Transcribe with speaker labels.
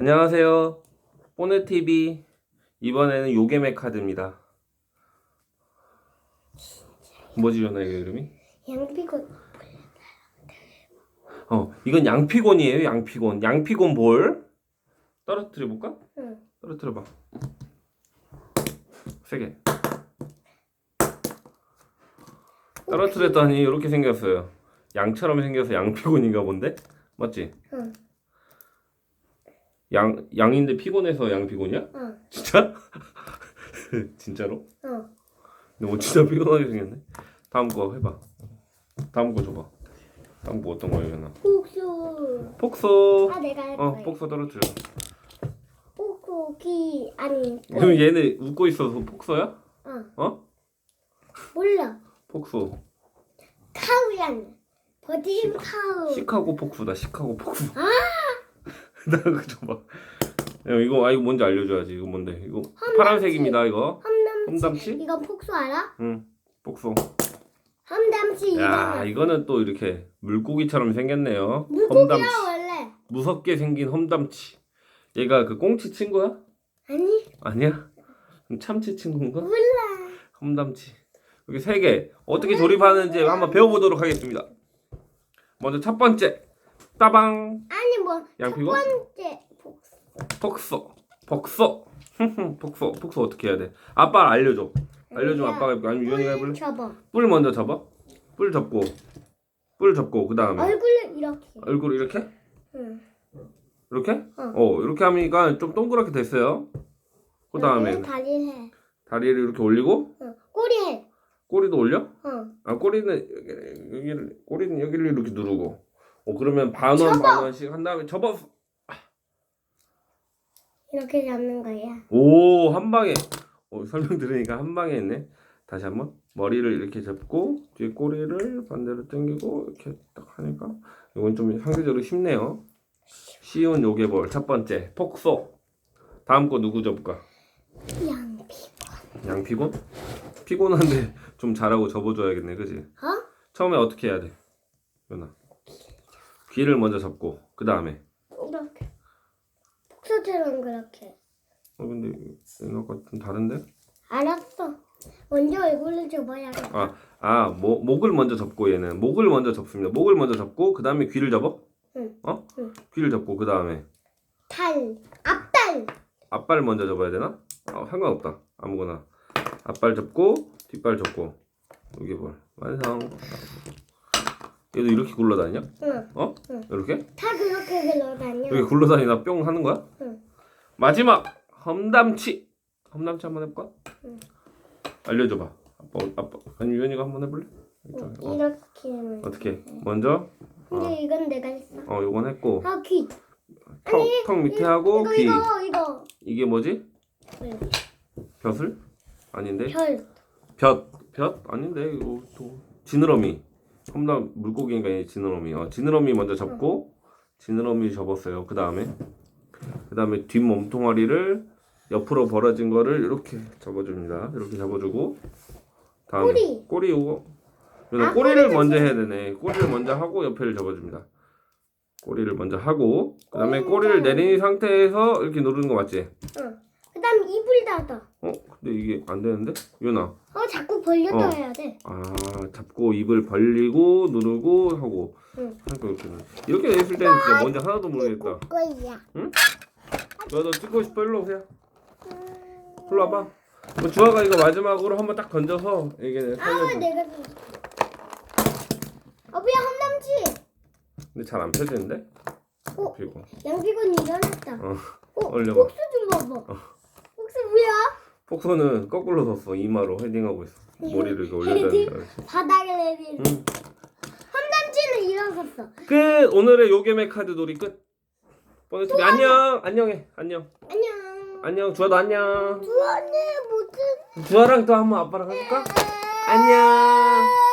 Speaker 1: 안녕하세요. 뽀네TV. 이번에는 요괴메 카드입니다. 뭐지, 연아, 이거 이름이?
Speaker 2: 양피곤
Speaker 1: 어, 이건 양피곤이에요, 양피곤. 양피곤 볼. 떨어뜨려볼까?
Speaker 2: 응.
Speaker 1: 떨어뜨려봐. 세게. 떨어뜨렸더니 이렇게 생겼어요. 양처럼 생겨서 양피곤인가 본데? 맞지?
Speaker 2: 응.
Speaker 1: 양, 양인데 피곤해서 양피곤이야?
Speaker 2: 응.
Speaker 1: 진짜? 진짜로?
Speaker 2: 응.
Speaker 1: 근데 뭐 진짜 피곤하게 생겼네. 다음 거 해봐. 다음 거 줘봐. 다음 거 어떤 거예요, 연아?
Speaker 2: 폭수
Speaker 1: 폭소.
Speaker 2: 아 내가 할
Speaker 1: 어,
Speaker 2: 거야
Speaker 1: 폭소 떨어뜨려.
Speaker 2: 폭소기 아니
Speaker 1: 그럼 얘는 웃고 있어서 폭소야?
Speaker 2: 어
Speaker 1: 어?
Speaker 2: 몰라
Speaker 1: 폭소.
Speaker 2: 카우란 버진 카우
Speaker 1: 시카고 폭소다. 시카고 폭소. 나 야, 이거 아 이거 뭔지 알려줘야지. 이거 뭔데? 이거 파란색입니다. 이거.
Speaker 2: 험담치
Speaker 1: 험담치?
Speaker 2: 이건 폭소 알아?
Speaker 1: 응. 폭소.
Speaker 2: 험담치
Speaker 1: 야,
Speaker 2: 이거는
Speaker 1: 이거는 또 이렇게 물고기처럼 생겼네요.
Speaker 2: 물고기야
Speaker 1: 험담치.
Speaker 2: 원래
Speaker 1: 무섭게 생긴 험담치. 얘가 그 꽁치 친구야?
Speaker 2: 아니
Speaker 1: 아니야? 참치 친구인가?
Speaker 2: 몰라
Speaker 1: 험담치. 여기 세 개. 어떻게 조립하는지 한번 배워보도록 하겠습니다. 먼저 첫 번째. 따방.
Speaker 2: 아 니뭐첫
Speaker 1: 양피고?
Speaker 2: 번째 폭소
Speaker 1: 폭소. 폭소. 폭소. 폭소 어떻게 해야 돼? 아빠 알려줘. 알려주면 아빠가 해볼게. 아니면 유연이가 해볼래?
Speaker 2: 접어
Speaker 1: 뿔 먼저 접어. 뿔 접고. 뿔 접고 그 다음에
Speaker 2: 얼굴을 이렇게
Speaker 1: 얼굴 이렇게?
Speaker 2: 응.
Speaker 1: 이렇게?
Speaker 2: 응.
Speaker 1: 어 이렇게 하니까 좀 동그랗게 됐어요. 그 다음에
Speaker 2: 다리를 해
Speaker 1: 다리를 이렇게 올리고
Speaker 2: 응. 꼬리 해
Speaker 1: 꼬리도 올려?
Speaker 2: 응.
Speaker 1: 아 꼬리는 여기- 여기를 꼬리는 여기를 이렇게 누르고. 어 그러면 반 원
Speaker 2: 접어.
Speaker 1: 반 원씩 한 다음에 접어.
Speaker 2: 이렇게 잡는 거야
Speaker 1: 오 한 방에. 어, 설명 들으니까 한 방에 했네. 다시 한번 머리를 이렇게 잡고 뒤에 꼬리를 반대로 당기고 이렇게 딱 하니까 이건 좀 상대적으로 쉽네요. 쉬운 요괴볼 첫 번째 폭소. 다음 거 누구 접을까?
Speaker 2: 양피
Speaker 1: 양 피곤? 피곤한데 좀 잘하고 접어줘야겠네, 그지?
Speaker 2: 어?
Speaker 1: 처음에 어떻게 해야 돼? 연아. 귀를 먼저 접고 그 다음에.
Speaker 2: 이렇게 폭소처럼 그렇게
Speaker 1: 어 근데 연아가 좀 다른데?
Speaker 2: 알았어 먼저 얼굴을 접어야겠다
Speaker 1: 아, 아, 모, 목을 먼저 접고 얘는 목을 먼저 접습니다. 목을 먼저 접고 그 다음에 귀를 접어?
Speaker 2: 응.
Speaker 1: 어?
Speaker 2: 응.
Speaker 1: 귀를 접고 그 다음에
Speaker 2: 탈 앞달
Speaker 1: 앞발 먼저 접어야 되나? 어, 상관없다. 아무거나. 앞발 접고 뒷발 접고 여기 뭘 완성. 얘도 이렇게 굴러다니냐?
Speaker 2: 응.
Speaker 1: 어?
Speaker 2: 응.
Speaker 1: 이렇게?
Speaker 2: 다 그렇게 글러다녀
Speaker 1: 여기 굴러다니나 뿅 하는 거야?
Speaker 2: 응.
Speaker 1: 마지막 험담치. 험담치 한번 해볼까?
Speaker 2: 응.
Speaker 1: 알려줘봐. 아빠, 아빠, 아니 유연이가 한번 해볼래?
Speaker 2: 응,
Speaker 1: 어.
Speaker 2: 이렇게 하면
Speaker 1: 어떻게? 먼저
Speaker 2: 근데 이건 내가 했어
Speaker 1: 어 요건 했고
Speaker 2: 아 귀.
Speaker 1: 턱, 턱 밑에 하고
Speaker 2: 이거
Speaker 1: 귀.
Speaker 2: 이거 이거
Speaker 1: 이게 뭐지?
Speaker 2: 응.
Speaker 1: 벼슬? 아닌데?
Speaker 2: 별
Speaker 1: 볕. 볕? 아닌데 이거 또 지느러미. 험담 물고기인가 이 지느러미. 어, 지느러미 먼저 접고 지느러미 접었어요. 그 다음에 그 다음에 뒷 몸통아리를 옆으로 벌어진 거를 이렇게 접어줍니다. 이렇게 접어주고 다음에
Speaker 2: 꼬리.
Speaker 1: 꼬리 이거는
Speaker 2: 아,
Speaker 1: 꼬리를
Speaker 2: 꼬리도
Speaker 1: 먼저
Speaker 2: 좀-
Speaker 1: 해야 되네. 꼬리를 먼저 하고 옆에를 접어줍니다. 꼬리를 먼저 하고 그 다음에
Speaker 2: 꼬리
Speaker 1: 꼬리를
Speaker 2: 먼저.
Speaker 1: 내린 상태에서 이렇게 누르는 거 맞지?
Speaker 2: 응. 그다음 입을 닫아.
Speaker 1: 어? 근데 이게 안 되는데? 유나.
Speaker 2: 어 자꾸 벌려서
Speaker 1: 어.
Speaker 2: 해야 돼.
Speaker 1: 아 잡고 입을 벌리고 누르고 하고.
Speaker 2: 응.
Speaker 1: 하니까 이렇게 이렇게 했을 때는 진짜 뭔지 하나도 모르겠다.
Speaker 2: 거야?
Speaker 1: 너너 찍고 싶어? 일로 오세요. 일로 와봐. 뭐 주아가 이거 마지막으로 한번 딱 던져서 이게
Speaker 2: 아
Speaker 1: 살려줘.
Speaker 2: 내가 어부야 험담치
Speaker 1: 근데 잘 안 펴지는데?
Speaker 2: 어?
Speaker 1: 그리고.
Speaker 2: 양피곤 일어났다.
Speaker 1: 어
Speaker 2: 어,
Speaker 1: 올려봐.
Speaker 2: 복수 좀 봐봐 복수 뭐야?
Speaker 1: 폭소는 거꾸로 섰어. 이마로 헤딩하고 있어. 머리를 이렇게 올려야
Speaker 2: 헤딩?
Speaker 1: 된다
Speaker 2: 바닥에 내리는
Speaker 1: 응.
Speaker 2: 험담치는 일어섰어.
Speaker 1: 끝! 오늘의 요괴메 카드 놀이 끝. 보내주세요. 안녕. 안녕해. 안녕.
Speaker 2: 안녕.
Speaker 1: 안녕. 주아도 안녕.
Speaker 2: 주원이 무슨
Speaker 1: 주아랑 또 한번 아빠랑 해볼까? 안녕